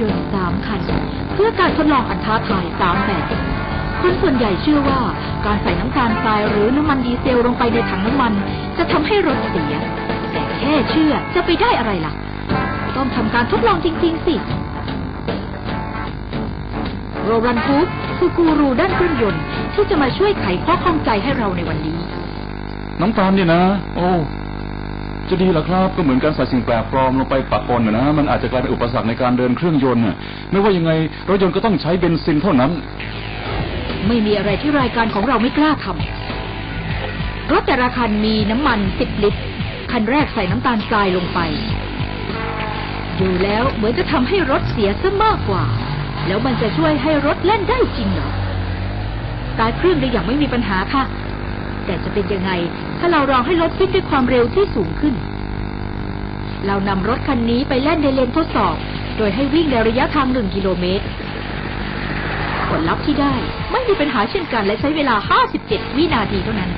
ยนต์สามคัน เพื่อการทดลองอันท้าทายสามแบบ คนส่วนใหญ่เชื่อว่าการใส่น้ำตาลทรายหรือน้ำมันดีเซลลงไปในถังน้ำมัน จะทำให้รถเสีย แต่แค่เชื่อจะไปได้อะไรล่ะ ต้องทำการทดลองจริง ๆ สิโรรันคูปคือกูรูด้านเครื่องยนต์ที่จะมาช่วยไขข้อข้องใจให้เราในวันนี้ น้ำตาลเนี่ยนะ โอ้ จะดีหรอครับก็เหมือนการใส่สิ่งแปลกปลอมลงไปปะปนนะนะมันอาจจะกลายเป็นอุปสรรคในการเดินเครื่องยนต์น่ะไม่ว่ายังไงรถยนต์ก็ต้องใช้เบนซินเท่านั้น ไม่มีอะไรที่รายการของเราไม่กล้าทำรถแต่ละคันมีน้ำมัน10ลิตรคันแรกใส่น้ำตาลทรายลงไปดูแล้วเหมือนจะทำให้รถเสียซะมากกว่า แล้วมันจะช่วยให้รถเล่นได้จริงเหรอตารเครื่องได้อย่างไม่มีปัญหาค่ะ แต่จะเป็นยังไง ถ้าเราลองให้รถวิ่งด้วยความเร็วที่สูงขึ้น เรานำรถคันนี้ไปเล่นในเลนทดสอบ โดยให้วิ่งในระยะทางหนึ่งกิโลเมตร ผลลัพธ์ที่ได้ไม่มีปัญหาเช่นกันและใช้เวลา 57 วินาทีเท่านั้น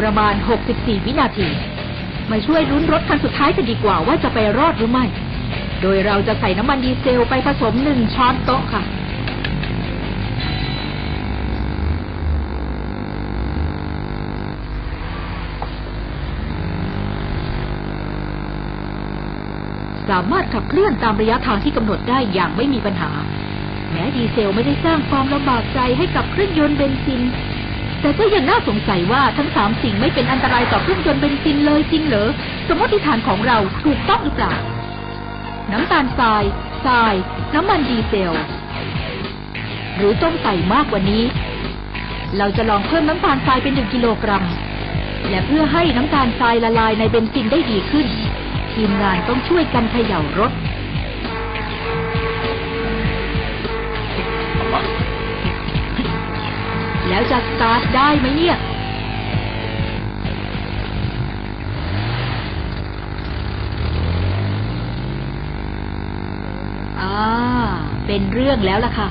ประมาณ 64 วินาที มาช่วยลุ้นรถคันสุดท้ายกันดีกว่าว่าจะไปรอดหรือไม่ โดยเราจะใส่น้ำมันดีเซลไปผสมหนึ่งช้อนโต๊ะค่ะ สามารถขับเคลื่อนตามระยะทางที่กำหนดได้อย่างไม่มีปัญหา แม้ดีเซลไม่ได้สร้างความลำบากใจให้กับเครื่องยนต์เบนซิน แต่ก็ยังน่าสงสัยว่าทั้งสามสิ่งไม่เป็นอันตรายต่อเครื่องยนต์เบนซินเลยจริงเหรอ สมมติฐานของเราถูกต้องหรือเปล่า น้ำตาลทราย ทราย น้ำมันดีเซล หรือต้องใส่มากกว่านี้ เราจะลองเพิ่มน้ำตาลทรายเป็นหนึ่งกิโลกรัม และเพื่อให้น้ำตาลทรายละลายในเบนซินได้ดีขึ้น ทีมงานต้องช่วยกันเขย่ารถ แล้วจะสตาร์ทได้ไหมเนี่ย อ่า เป็นเรื่องแล้วล่ะค่ะ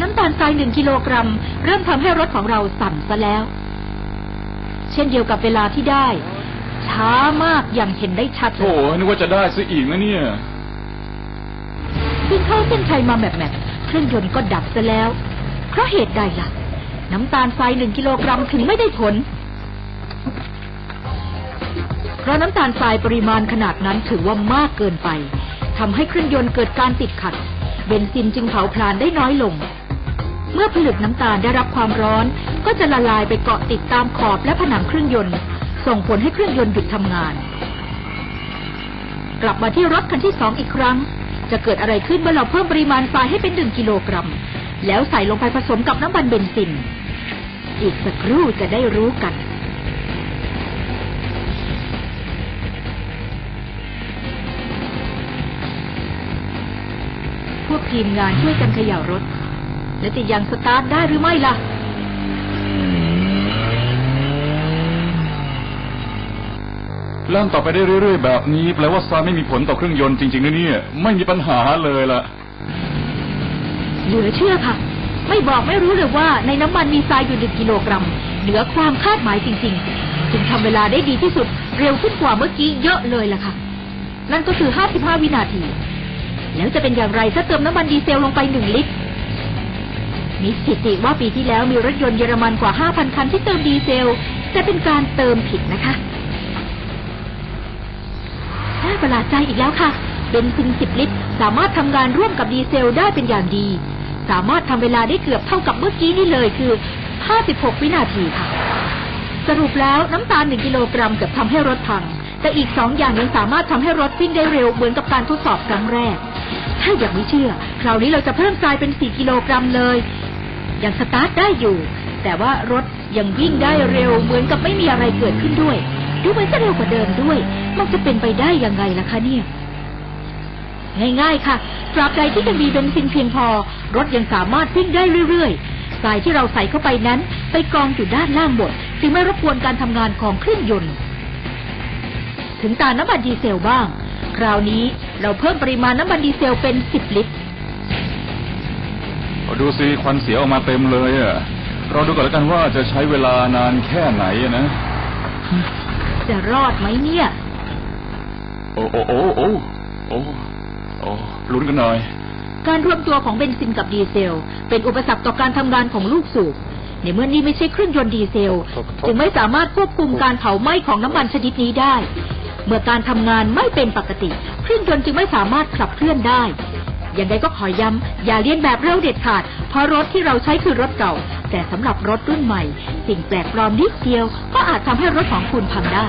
น้ำตาลทรายหนึ่งกิโลกรัม เริ่มทำให้รถของเราสั่นซะแล้ว เช่นเดียวกับเวลาที่ได้ ช้ามากอย่างเห็นได้ชัดเลโอ้ยนึกว่าจะได้ซะอีกนะเนี่ยวิ่งเข้าเส้นชัยมาแบบแบบเครื่องยนต์ก็ดับซะแล้ว เพราะเหตุใดล่ะ น้ำตาลทรายหนึ่งกิโลกรัมถึงไม่ได้ผล เพราะน้ำตาลทรายปริมาณขนาดนั้นถือว่ามากเกินไปทำให้เครื่องยนต์เกิดการติดขัด เบนซินจึงเผาผลาญได้น้อยลง เมื่อผลึกน้ำตาลได้รับความร้อน ก็จะละลายไปเกาะติดตามขอบและผนังเครื่องยนต์ ส่งผลให้เครื่องยนต์หยุดทำงาน กลับมาที่รถคันที่สองอีกครั้ง จะเกิดอะไรขึ้นเมื่อเราเพิ่มปริมาณทรายให้เป็นหนึ่งกิโลกรัม แล้วใส่ลงไปผสมกับน้ำมันเบนซิน อีกสักครู่จะได้รู้กันพวกทีมงานช่วยกันเขย่ารถ และจะยังสตาร์ทได้หรือไม่ล่ะ เริ่มต่อไปได้เรื่อยๆ แบบนี้แปลว่าทราไม่มีผลต่อเครื่องยนต์จริงๆนะเนี่ย ไม่มีปัญหาเลยล่ะเหลือเชื่อค่ะ ไม่บอกไม่รู้เลยว่าในน้ำมันมีทรายอยู่หนึ่งกิโลกรัม เหนือความคาดหมายจริงๆ จึงทำเวลาได้ดีที่สุดเร็วขึ้นกว่าเมื่อกี้เยอะเลยล่ะค่ะ นั่นก็คือ 55 วินาที แล้วจะเป็นอย่างไรถ้าเติมน้ำมันดีเซลลงไปหนึ่งลิตรมีสถิติว่าปีที่แล้วมีรถยนต์เยอรมันกว่า 5,000 คันที่เติมดีเซลแต่เป็นการเติมผิดนะคะ ประหลาดใจอีกแล้วค่ะ เบนซิน10ลิตร สามารถทำงานร่วมกับดีเซลได้เป็นอย่างดี สามารถทำเวลาได้เกือบเท่ากับเมื่อกี้นี่เลยคือ 56 วินาทีค่ะ สรุปแล้วน้ำตาล 1 กิโลกรัมเกือบทำให้รถพัง แต่อีก 2 อย่างยังสามารถทำให้รถวิ่งได้เร็วเหมือนกับการทดสอบครั้งแรก ถ้าอย่างไม่เชื่อ คราวนี้เราจะเพิ่มทรายเป็น 4 กิโลกรัมเลย ยังสตาร์ทได้อยู่ แต่ว่ารถยังวิ่งได้เร็วเหมือนกับไม่มีอะไรเกิดขึ้นด้วยดูเหมือนจะเร็วกว่าเดิมด้วย มันจะเป็นไปได้ยังไงล่ะคะเนี่ยง่ายๆค่ะตราบใดที่ยังมีเบนซินเพียงพอ รถยังสามารถวิ่งได้เรื่อยๆทรายที่เราใส่เข้าไปนั้น ไปกองอยู่ด้านล่างหมดจึงไม่รบกวนการทำงานของเครื่องยนต์ ถึงตาน้ำมันดีเซลบ้าง คราวนี้เราเพิ่มปริมาณน้ำมันดีเซลเป็น10ลิตรดูสิควันเสียออกมาเต็มเลยอะ เราดูก่อนแล้วกันว่าจะใช้เวลานานแค่ไหนอะนะ จะรอดไหมเนี่ย โอ้โอ้โอ้โอ้โอ้โอ้ลุ้นกันหน่อย การรวมตัวของเบนซินกับดีเซล เป็นอุปสรรคต่อการทำงานของลูกสูบในเมื่อนี่ไม่ใช่เครื่องยนต์ดีเซล จึงไม่สามารถควบคุมการเผาไหม้ของน้ำมันชนิดนี้ได้ เมื่อการทำงานไม่เป็นปกติ เครื่องยนต์จึงไม่สามารถขับเคลื่อนได้ยังไงก็ขอย้ำ อย่าเลียนแบบเร็วเด็ดขาด เพราะรถที่เราใช้คือรถเก่า แต่สำหรับรถรุ่นใหม่ สิ่งแปลกปลอมนิดเดียว ก็อาจทำให้รถของคุณพังได้